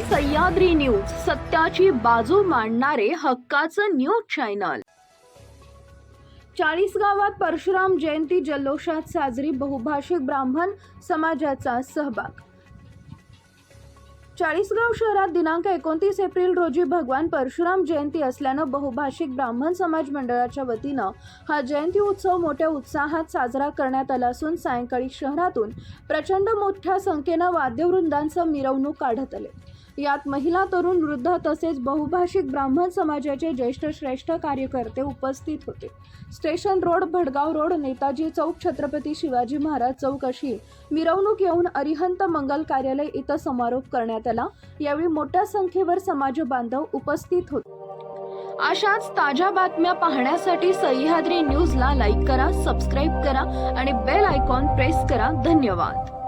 Sahyadri news सत्याची बाजू मांडणारे हक्काचं न्यूज चॅनल. चाळीस गावात परशुराम जयंती जल्लोषात साजरी बहुभाषिक ब्राह्मण समाजाचा सहभाग. चाळीसगाव शहरात दिनांक एकोणतीस एप्रिल रोजी भगवान परशुराम जयंती असल्यानं बहुभाषिक ब्राह्मण समाज मंडळाच्या वतीनं हा जयंती उत्सव मोठ्या उत्साहात साजरा करण्यात आला असून सायंकाळी शहरातून प्रचंड मोठ्या संख्येनं वाद्यवृंदांचं मिरवणूक काढत आले. यात महिला तरुण वृद्ध तसेच बहुभाषिक ब्राह्मण समाजाचे ज्येष्ठ श्रेष्ठ कार्यकर्ते उपस्थित होते. Station road Bhadgaon road Netaji Chowk Chhatrapati Shivaji Maharaj Chowk अशी मिरवणूक येऊन अरिहंत मंगल कार्यालय इथं समारोप करण्यात आला. यावेळी मोठ्या संख्येवर समाज बांधव उपस्थित होते. अशाच ताज्या बातम्या पाहण्यासाठी सह्याद्री न्यूजला लाईक करा सबस्क्राईब करा आणि बेल आयकॉन प्रेस करा. धन्यवाद.